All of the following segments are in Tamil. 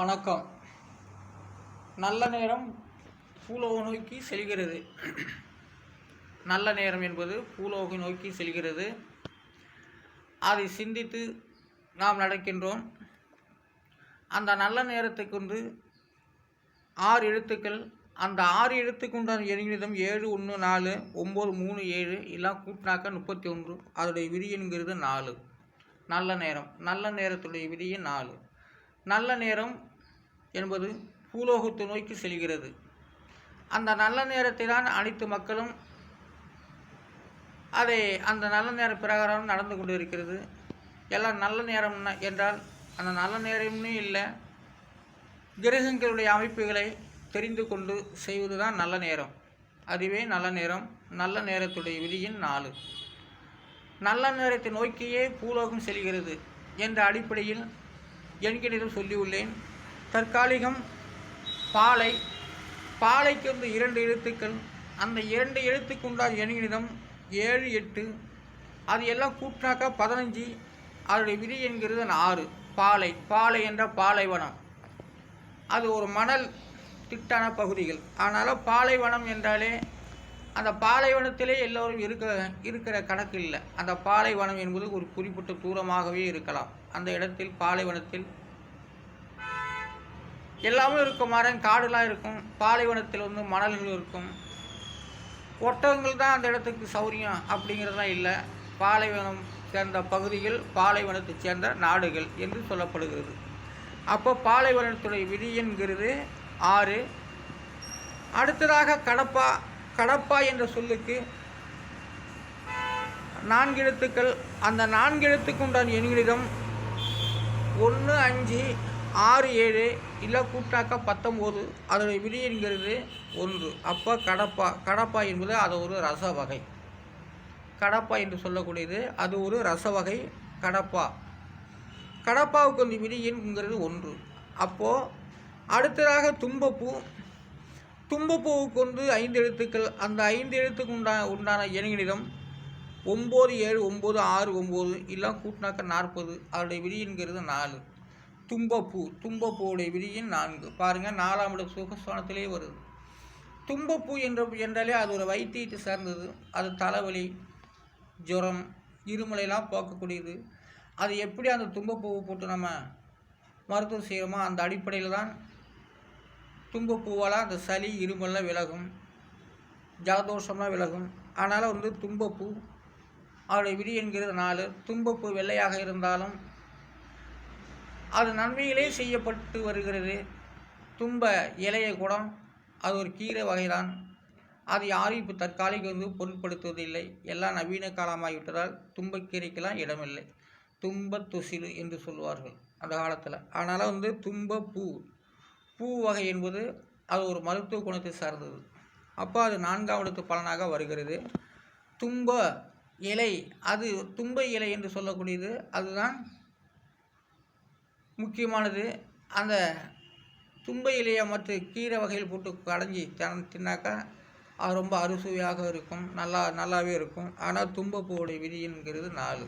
வணக்கம். நல்ல நேரம் பூலோக நோக்கி செல்கிறது. நல்ல நேரம் என்பது பூலோக நோக்கி செல்கிறது. அதை சிந்தித்து நாம் நடக்கின்றோம். அந்த நல்ல நேரத்துக்கு வந்து ஆறு எழுத்துக்கள் அந்த ஆறு எழுத்துக்குண்டான எண்ணிடம் ஏழு ஒன்று நாலு ஒம்பது மூணு ஏழு எல்லாம் கூட்டினாக்க முப்பத்தி ஒன்று அதோடைய விதிங்கிறது நாலு. நல்ல நேரம். நல்ல நேரத்துடைய விதியே நாலு. நல்ல நேரம் என்பது பூலோகத்தை நோக்கி செல்கிறது. அந்த நல்ல நேரத்தை தான் அனைத்து மக்களும் அதை அந்த நல்ல நேர பிரகாரம் நடந்து கொண்டு இருக்கிறது எல்லாம் நல்ல நேரம் என்றால் அந்த நல்ல நேரம்னு இல்லை கிரகங்களுடைய அமைப்புகளை தெரிந்து கொண்டு செய்வது தான் நல்ல நேரம். அதுவே நல்ல நேரம். நல்ல நேரத்துடைய விதியின் நாலு. நல்ல நேரத்தை நோக்கியே பூலோகம் செல்கிறது என்ற அடிப்படையில் என்கிடம் சொல்லியுள்ளேன். தற்காலிகம் பாலை பாலைக்கு வந்து இரண்டு எழுத்துக்கள் அந்த இரண்டு எழுத்துக்கு உண்டான எண்ணிடம் ஏழு எட்டு. அது எல்லாம் கூட்டினாக்கா பதினஞ்சு. அதோடைய விதி என்கிறது ஆறு. பாலை பாலை என்ற பாலைவனம். அது ஒரு மணல் திட்டான பகுதிகள். ஆனாலும் பாலைவனம் என்றாலே அந்த பாலைவனத்திலே எல்லோரும் இருக்க இருக்கிற கணக்கு இல்லை. அந்த பாலைவனம் என்பது ஒரு குறிப்பிட்ட தூரமாகவே இருக்கலாம். அந்த இடத்தில் பாலைவனத்தில் எல்லாமே இருக்கும் மரம் காடுலாம் இருக்கும் பாலைவனத்தில் வந்து மணல்கள் இருக்கும். ஒட்டகங்கள் தான் அந்த இடத்துக்கு சௌரியம் அப்படிங்கிறதுலாம் இல்லை. பாலைவனம் சேர்ந்த பகுதிகள் பாலைவனத்தை சேர்ந்த நாடுகள் என்று சொல்லப்படுகிறது. அப்போ பாலைவனத்துடைய விதி என்கிறது ஆறு. அடுத்ததாக கடப்பா கடப்பா என்ற சொல்லுக்கு நான்கு எழுத்துக்கள். அந்த நான்கு எழுத்துக்கு உண்டான எண்களிடம் ஒன்று அஞ்சு ஆறு ஏழு இல்லை கூட்டாக்கா பத்தொம்போது அதனுடைய விதி என்கிறது ஒன்று. அப்போ கடப்பா கடப்பா என்பது அது ஒரு ரச வகை. கடப்பா என்று சொல்லக்கூடியது அது ஒரு ரச வகை கடப்பா. கடப்பாவுக்கு வந்து விதி என்கிறது ஒன்று. அப்போது அடுத்ததாக தும்பப்பூ. தும்பப்பூவுக்கு வந்து ஐந்து எழுத்துக்கள். அந்த ஐந்து எழுத்துக்கு உண்டான உண்டான எண்களிடம் ஒம்பது ஏழு ஒம்பது ஆறு ஒம்பது எல்லாம் கூட்டினாக்க நாற்பது அதனுடைய விதி என்கிறது நாலு. தும்பப்பூ தும்பப்பூவுடைய விதியின் நான்கு. பாருங்கள் நாலாம் இடம் சுகஸ்தானத்திலே வருது. தும்பப்பூ என்ற என்றாலே அது ஒரு வைத்தியத்தை சார்ந்தது. அது தலைவலி ஜுரம் இருமலையெல்லாம் போக்கக்கூடியது. அது எப்படி அந்த தும்பப்பூவை போட்டு நம்ம மருத்துவம் செய்கிறோமோ அந்த அடிப்படையில் தான் தும்பப்பூவால் அந்த சளி இருமல்லாம் விலகும். ஜலதோஷம்லாம் விலகும். அதனால் வந்து தும்பப்பூ அவருடைய விதி என்கிறது நாலு தும்பப்பூ வெள்ளையாக இருந்தாலும் அது நன்மையிலே செய்யப்பட்டு வருகிறது. தும்ப இலைய குடம் அது ஒரு கீரை வகைதான். அது யாரும் இப்போ தற்காலிக வந்து பொருட்படுத்துவதில்லை. எல்லாம் நவீன காலமாகிவிட்டதால் தும்பக்கீரைக்கெல்லாம் இடமில்லை. தும்ப துசிலு என்று சொல்லுவார்கள் அந்த காலத்தில். அதனால் வந்து தும்ப பூ பூ வகை என்பது அது ஒரு மருத்துவ குணத்தை சார்ந்தது. அப்போ அது நான்காம் இடத்து பலனாக வருகிறது. தும்ப இலை அது தும்ப இலை என்று சொல்லக்கூடியது. அதுதான் முக்கியமானது அந்த தும்பை இலையை மற்ற கீரை வகையில் போட்டு கடைஞ்சி தின தின்னாக்கா அது ரொம்ப அறுசுவையாக இருக்கும். நல்லா நல்லாவே இருக்கும். ஆனால் தும்பப்பூவுடைய விதிங்கிறது நாலு.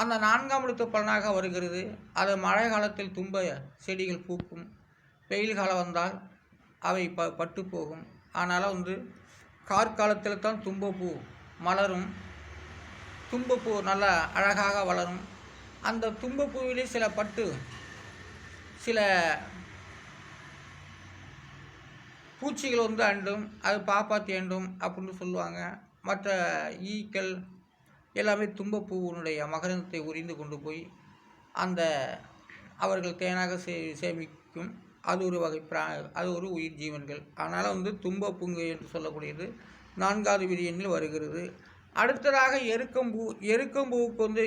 அந்த நான்காம் இடத்து பலனாக வருகிறது. அது மழை காலத்தில் தும்ப செடிகள் பூக்கும். வெயில் காலம் வந்தால் அவை ப பட்டு போகும். அதனால் வந்து கார்காலத்தில் தான் தும்பப்பூ மலரும். தும்பப்பூ நல்லா அழகாக வளரும். அந்த தும்பப்பூவிலே சில பட்டு சில பூச்சிகள் வந்து அண்டும் அது பாப்பாத்தி அண்டும் அப்படின்னு சொல்லுவாங்க. மற்ற ஈக்கள் எல்லாமே தும்பப்பூவினுடைய மகரந்தத்தை உரிந்து கொண்டு போய் அந்த அவர்கள் தேனாக சே சேமிக்கும். அது ஒரு வகை பிரா அது ஒரு உயிர் ஜீவன்கள். அதனால் வந்து தும்பப்பூங்கு என்று சொல்லக்கூடியது நான்காவது விதி எண்ணில் வருகிறது. அடுத்ததாக எருக்கம்பூ எருக்கம்பூவுக்கு வந்து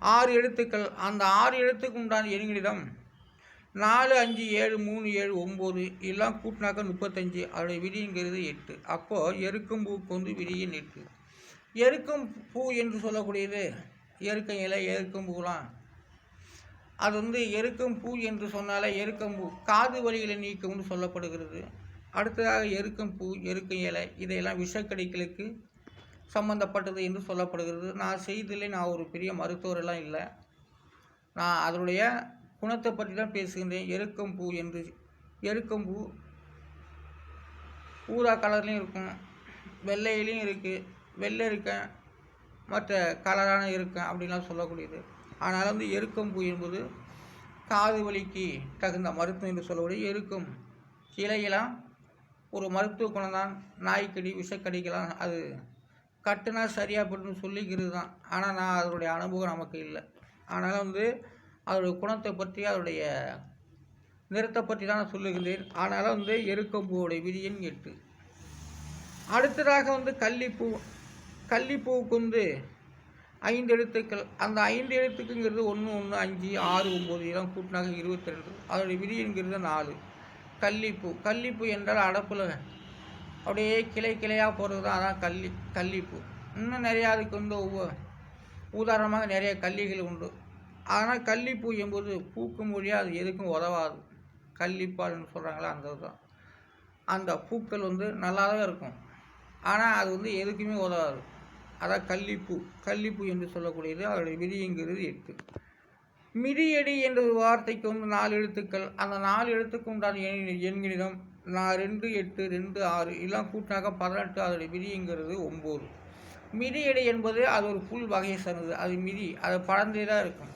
ஆறு எழுத்துக்கள். அந்த ஆறு எழுத்துக்கு உண்டான எண்களிடம் நாலு அஞ்சு ஏழு மூணு ஏழு ஒம்பது எல்லாம் கூட்டினாக்க முப்பத்தஞ்சு. அதோடைய விதிங்கிறது எட்டு. அப்போது எருக்கும் பூக்கு வந்து விதியின் எட்டு. எருக்கும் பூ என்று சொல்லக்கூடியது எருக்கம் இலை எருக்கும் பூலாம். அது வந்து எருக்கம் பூ என்று சொன்னாலே எருக்கம் பூ. காது வழிகளை நீக்கம்னு சொல்லப்படுகிறது. அடுத்ததாக எருக்கம் பூ எருக்கம் இலை இதையெல்லாம் விஷக்கடிகளுக்கு சம்பந்தப்பட்டது என்று சொல்லப்படுகிறது. நான் செய்ததிலே நான் ஒரு பெரிய மருத்துவரெல்லாம் இல்லை. நான் அதனுடைய குணத்தை பற்றி தான் பேசுகின்றேன். எருக்கம்பூ என்று எருக்கம்பூ ஊதா கலர்லேயும் இருக்கும். வெள்ளையிலையும் இருக்குது வெள்ளை இருக்கேன் மற்ற கலரான இருக்கேன் அப்படின்லாம் சொல்லக்கூடியது. ஆனால் வந்து எருக்கம்பூ என்பது காது வலிக்கு தகுந்த மருத்துவம் என்று சொல்லக்கூடிய எருக்கும். இலையெல்லாம் ஒரு மருத்துவ குணம் தான் நாய்க்கடி விஷக்கடிக்கெல்லாம் அது கட்டுனா சரியாக போட்டுன்னு சொல்லிக்கிறது தான். ஆனால் நான் அதனுடைய அனுபவம் நமக்கு இல்லை. அதனால் வந்து அதோடைய குணத்தை பற்றி அதனுடைய நிறத்தை பற்றி தான் நான் சொல்லுகிறேன் அதனால் வந்து எருக்கம்பூவுடைய விதியின் எட்டு. அடுத்ததாக வந்து கள்ளிப்பூ கள்ளிப்பூவுக்கு வந்து ஐந்து எழுத்துக்கள். அந்த ஐந்து எழுத்துக்குங்கிறது ஒன்று ஒன்று அஞ்சு ஆறு ஒம்பது இதெல்லாம் கூட்டினாக இருபத்தி ரெண்டு. அதோடைய விதிங்கிறது நாலு. கள்ளிப்பூ. கள்ளிப்பூ என்றால் அடப்பில் அப்படியே கிளை கிளையாக போகிறது தான் அதான் கல்லி கல்லிப்பூ இன்னும் நிறையா அதுக்கு வந்து ஒவ்வொரு உதாரணமாக நிறைய கல்லிகள் உண்டு. ஆனால் கல்லிப்பூ என்பது பூக்கும் மொழியாக அது எதுக்கும் உதவாது. கள்ளிப்பால்னு சொல்கிறாங்களா அந்த இதுதான் அந்த பூக்கள் வந்து நல்லா தான் இருக்கும். ஆனால் அது வந்து எதுக்குமே உதவாது. அதான் கல்லிப்பூ கல்லிப்பூ என்று சொல்லக்கூடியது அதோடைய விதிங்கிறது எட்டு. மிதியடி என்ற வார்த்தைக்கு வந்து நாலு எழுத்துக்கள். அந்த நாலு எழுத்துக்கு உண்டான எண் எண்கணிதம் நான் ரெண்டு எட்டு ரெண்டு ஆறு எல்லாம் கூட்டினாக்க பதினெட்டு அதோடைய விதிங்கிறது ஒம்பது. மிதி எடை என்பது அது ஒரு புல் வகையை சார்ந்தது. அது மிதி அது பழந்தே தான் இருக்கும்.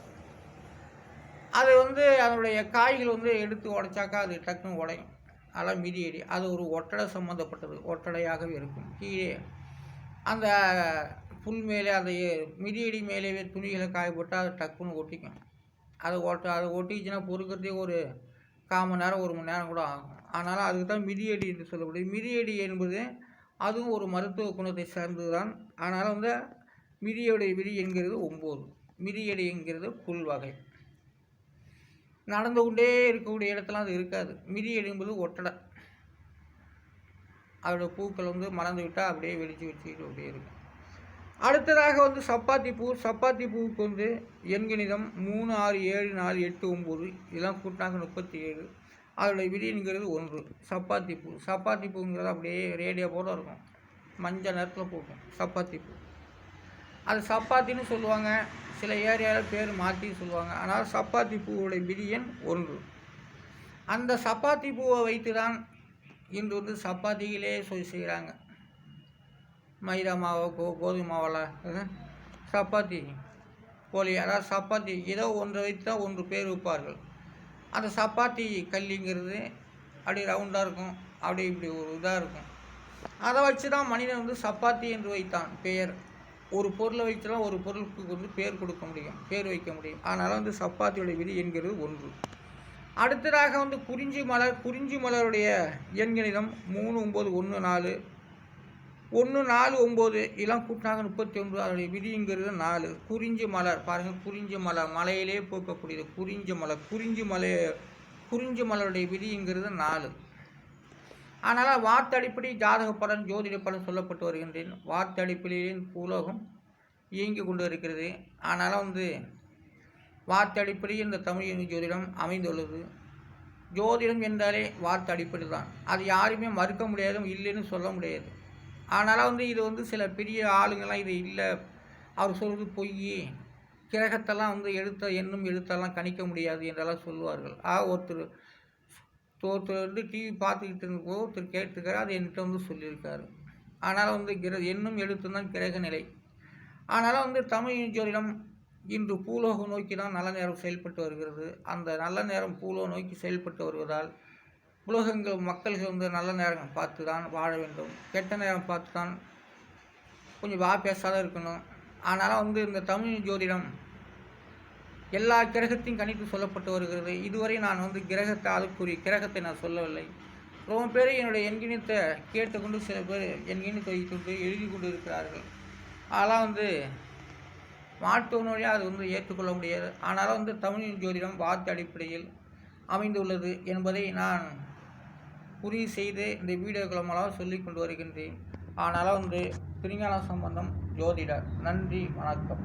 அது வந்து அதனுடைய காய்கள் வந்து எடுத்து உடைச்சாக்கா அது டக்குன்னு உடையும். அதெல்லாம் மிதி எடை. அது ஒரு ஒட்டடை சம்மந்தப்பட்டது ஒட்டடையாகவே இருக்கும். கீழே அந்த புல் மேலே அந்த மிதி மிதியடி மேலேயே துணிகளை காய போட்டால் அது டக்குன்னு ஒட்டிக்கும். அது ஒட்ட அது ஒட்டிச்சுன்னா பொறுக்கிறதே ஒரு கால் மணி நேரம் ஒரு மணி நேரம் கூட ஆகும். அதனால் அதுக்கு தான் மிதியடி என்று சொல்லக்கூடிய மிதியடி என்பது அதுவும் ஒரு மருத்துவ குணத்தை சார்ந்தது தான் அதனால் வந்து மிதியுடைய விதி என்கிறது ஒம்பது. மிதியடி என்கிறது புல் வகை. நடந்து கொண்டே இருக்கக்கூடிய இடத்துல அது இருக்காது. மிதியடி என்பது ஒட்டடை. அதோட பூக்கள் வந்து மறந்து விட்டால் அப்படியே வெடித்து வச்சுக்கிட்டு அப்படியே இருக்கும். அடுத்ததாக வந்து சப்பாத்தி பூ சப்பாத்தி பூவுக்கு வந்து எண்கணிதம் மூணு ஆறு ஏழு நாலு எட்டு ஒம்பது இதெல்லாம் கூட்டாங்க முப்பத்தி ஏழு அதோடைய விதிங்கிறது ஒன்று. சப்பாத்தி பூ சப்பாத்தி பூங்கிறது அப்படியே ரேடியோ போல் இருக்கும். மஞ்சள் நேரத்தில் பூக்கும் சப்பாத்தி பூ. அது சப்பாத்தின்னு சொல்லுவாங்க. சில ஏரியாவில் பேர் மாற்றி சொல்லுவாங்க. ஆனால் சப்பாத்தி பூவுடைய விதியன் ஒன்று. அந்த சப்பாத்தி பூவை வைத்து தான் இன்று வந்து சப்பாத்திகளே சொல்லி செய்கிறாங்க மைதா மாவோ கோ கோதுமை மாவில் சப்பாத்தி போலி அதாவது சப்பாத்தி ஏதோ ஒன்றை வைத்து தான் ஒன்று பேர் வைப்பார்கள். அந்த சப்பாத்தி கல்லிங்கிறது அப்படி ரவுண்டாக இருக்கும். அப்படி இப்படி ஒரு இதாக இருக்கும். அதை வச்சு தான் மனிதன் வந்து சப்பாத்தி என்று வைத்தான். பெயர். ஒரு பொருளை வைத்து தான் ஒரு பொருளுக்கு வந்து பேர் கொடுக்க முடியும். பேர் வைக்க முடியும். அதனால் வந்து சப்பாத்தியோட விதி என்கிறது ஒன்று. அடுத்ததாக வந்து குறிஞ்சி மலர் குறிஞ்சி மலருடைய எண்கணிதம் மூணு ஒம்பது ஒன்று நாலு ஒன்று நாலு ஒம்பது இதெல்லாம் கூட்டினாங்க முப்பத்தி ஒன்று அதனுடைய விதிங்கிறது நாலு. குறிஞ்சி மலர் பாருங்கள் குறிஞ்சி மலர். மலையிலே பூக்கக்கூடியது குறிஞ்சி மலர். குறிஞ்சி மலை குறிஞ்சி மலருடைய விதிங்கிறது நாலு. ஆனால் வார்த்தடிப்படி ஜாதக பலன் ஜோதிட பலன் சொல்லப்பட்டு வருகின்றேன். வார்த்தடிப்படையின் பூலோகம் இயங்கி கொண்டு இருக்கிறது. ஆனால் வந்து வார்த்தடிப்படி இந்த தமிழ் ஜோதிடம் அமைந்துள்ளது. ஜோதிடம் என்றாலே வார்த்தை அடிப்படை தான். அது யாருமே மறுக்க முடியாது இல்லைன்னு சொல்ல முடியாது. அதனால் வந்து இது வந்து சில பெரிய ஆளுங்கள்லாம் இது இல்லை. அவர் சொல்கிறது பொய் கிரகத்தெல்லாம் வந்து எழுத்த எண்ணும் எழுத்தெல்லாம் கணிக்க முடியாது என்றெல்லாம் சொல்லுவார்கள். ஆ ஒருத்தர் ஒருத்தர் வந்து டிவி பார்த்துக்கிட்டு இருந்தப்போ ஒருத்தர் கேட்டிருக்காரு அது என்கிட்ட வந்து சொல்லியிருக்காரு. ஆனால் வந்து கிர எண்ணும் எழுத்து தான் கிரக நிலை. ஆனால் வந்து தமிழ் ஜோதிடம் இன்று பூலோகம் நோக்கி தான் நல்ல நேரம் செயல்பட்டு வருகிறது. அந்த நல்ல நேரம் பூலோகம் நோக்கி செயல்பட்டு வருவதால் உலகங்கள் மக்கள்கள் வந்து நல்ல நேரம் பார்த்து தான் வாழ வேண்டும். கெட்ட நேரம் பார்த்து தான் கொஞ்சம் வா பேசாத இருக்கணும். அதனால் வந்து இந்த தமிழ் ஜோதிடம் எல்லா கிரகத்தையும் கணித்து சொல்லப்பட்டு வருகிறது. இதுவரை நான் வந்து கிரகத்தை அதுக்குரிய கிரகத்தை நான் சொல்லவில்லை. ரொம்ப பேர் என்னுடைய எண்கிணித்தை கேட்டுக்கொண்டு சில பேர் எண்கிணித்தை வைத்துக்கொண்டு எழுதி கொண்டு இருக்கிறார்கள் அதெல்லாம் வந்து மாற்றுவனுடைய அது வந்து ஏற்றுக்கொள்ள முடியாது. ஆனாலும் வந்து தமிழ் ஜோதிடம் வார்த்தை அடிப்படையில் அமைந்துள்ளது என்பதை நான் உறுதி செய்து இந்த வீடியோக்கள் மூலம் சொல்லி கொண்டு வருகின்றேன். ஆனால் வந்து திருஞான சம்பந்தம் ஜோதிடர். நன்றி வணக்கம்.